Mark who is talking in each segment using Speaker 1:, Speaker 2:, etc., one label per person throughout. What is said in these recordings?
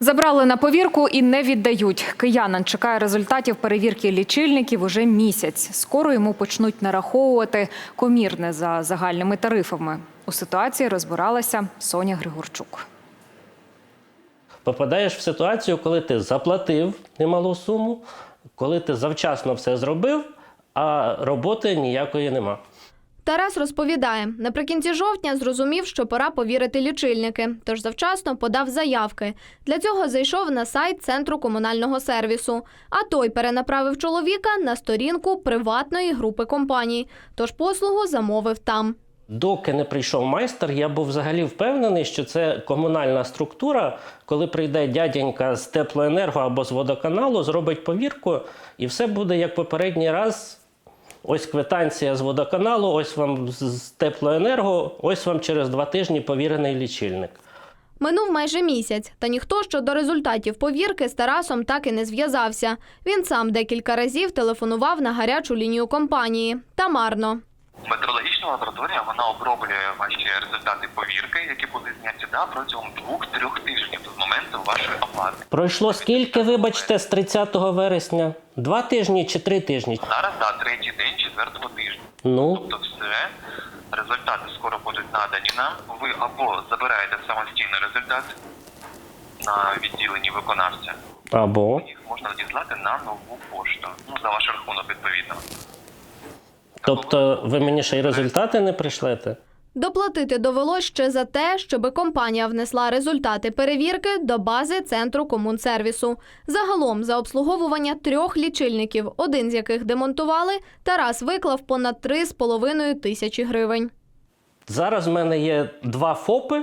Speaker 1: Забрали на повірку і не віддають. Киянин чекає результатів перевірки лічильників уже місяць. Скоро йому почнуть нараховувати комірне за загальними тарифами. У ситуації розбиралася Соня Григорчук.
Speaker 2: Попадаєш в ситуацію, коли ти заплатив немалу суму, коли ти завчасно все зробив, а роботи ніякої нема.
Speaker 3: Тарас розповідає, наприкінці жовтня зрозумів, що пора повірити лічильники, тож завчасно подав заявки. Для цього зайшов на сайт центру комунального сервісу. А той перенаправив чоловіка на сторінку приватної групи компаній. Тож послугу замовив там.
Speaker 2: Доки не прийшов майстер, я був взагалі впевнений, що це комунальна структура. Коли прийде дяденька з теплоенерго або з водоканалу, зробить повірку, і все буде як попередній раз. Ось квитанція з водоканалу, ось вам з теплоенерго, ось вам через два тижні повірений лічильник.
Speaker 3: Минув майже місяць, та ніхто щодо результатів повірки з Тарасом так і не зв'язався. Він сам декілька разів телефонував на гарячу лінію компанії. Та марно.
Speaker 4: Метрологічна лабораторія вона оброблює ваші результати повірки, які будуть зняті да, протягом двох-трьох тижнів з моменту вашої оплати.
Speaker 2: Пройшло скільки, вибачте, з 30 вересня? Два тижні чи три тижні?
Speaker 4: Зараз да, третій день четвертого тижня.
Speaker 2: Ну,
Speaker 4: Тобто все, результати скоро будуть надані нам. Ви або забираєте самостійний результат на відділенні виконавця,
Speaker 2: або.
Speaker 4: їх можна надіслати на нову пошту. Ну, за ваш рахунок відповідно.
Speaker 2: Тобто ви мені ще й результати не прийшлете?
Speaker 3: Доплатити довелось ще за те, щоби компанія внесла результати перевірки до бази центру комунсервісу. Загалом за обслуговування трьох лічильників, один з яких демонтували, Тарас виклав понад 3,5 тисячі гривень.
Speaker 2: Зараз в мене є два ФОПи,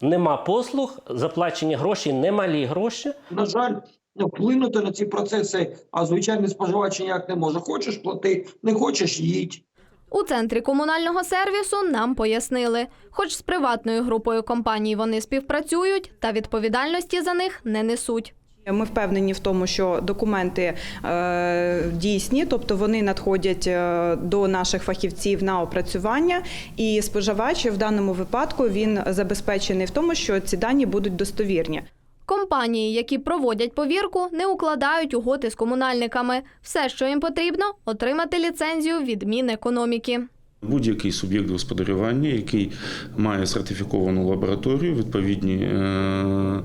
Speaker 2: нема послуг, заплачені гроші, немалі гроші.
Speaker 5: на жаль, ну, вплинути на ці процеси, а звичайний споживач ніяк не може. Хочеш плати, не хочеш їдь.
Speaker 3: У центрі комунального сервісу нам пояснили, хоч з приватною групою компаній вони співпрацюють, та відповідальності за них не несуть.
Speaker 6: Ми впевнені в тому, що документи е, дійсні, тобто вони надходять е, до наших фахівців на опрацювання, і споживач в даному випадку він забезпечений в тому, що ці дані будуть достовірні.
Speaker 3: Компанії, які проводять повірку, не укладають угоди з комунальниками. Все, що їм потрібно, отримати ліцензію від Мінекономіки.
Speaker 7: Будь-який суб'єкт господарювання, який має сертифіковану лабораторію, відповідні е,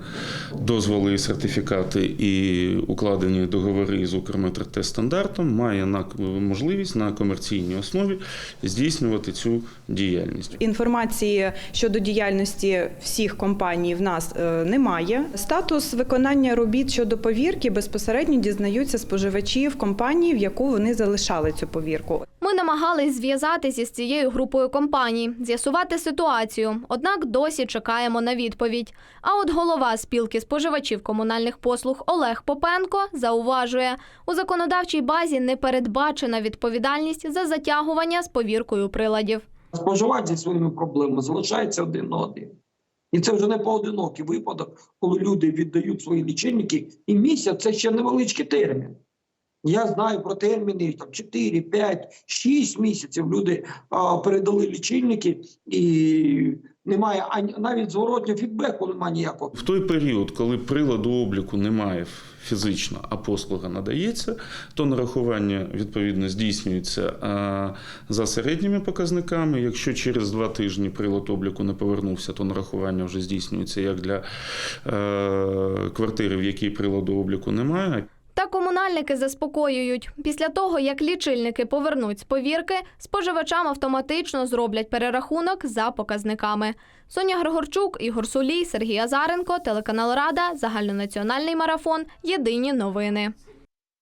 Speaker 7: дозволи, сертифікати і укладені договори з Укрметротестандартом, має на можливість на комерційній основі здійснювати цю діяльність.
Speaker 6: Інформації щодо діяльності всіх компаній в нас е, немає. Статус виконання робіт щодо повірки безпосередньо дізнаються споживачі в компанії, в яку вони залишали цю повірку.
Speaker 3: Намагались зв'язатися з цією групою компаній, з'ясувати ситуацію. Однак досі чекаємо на відповідь. А от голова спілки споживачів комунальних послуг Олег Попенко зауважує, у законодавчій базі не передбачена відповідальність за затягування з повіркою приладів.
Speaker 5: Споживач зі своїми проблемами залишається один на один. І це вже не поодинокий випадок, коли люди віддають свої лічильники, і місяць це ще невеличкий термін. Я знаю про терміни там 4, 5, 6 місяців. Люди а, передали лічильники, і немає ані навіть зворотнього фідбеку, немає ніякого.
Speaker 7: В той період, коли приладу обліку немає фізично, а послуга надається, то нарахування відповідно здійснюється за середніми показниками. Якщо через два тижні прилад обліку не повернувся, то нарахування вже здійснюється як для е, квартири, в якій приладу обліку немає.
Speaker 3: Та комунальники заспокоюють. Після того, як лічильники повернуть з повірки, споживачам автоматично зроблять перерахунок за показниками. Соня Григорчук, Ігор Сулій, Сергій Азаренко, телеканал Рада, загальнонаціональний марафон. Єдині новини.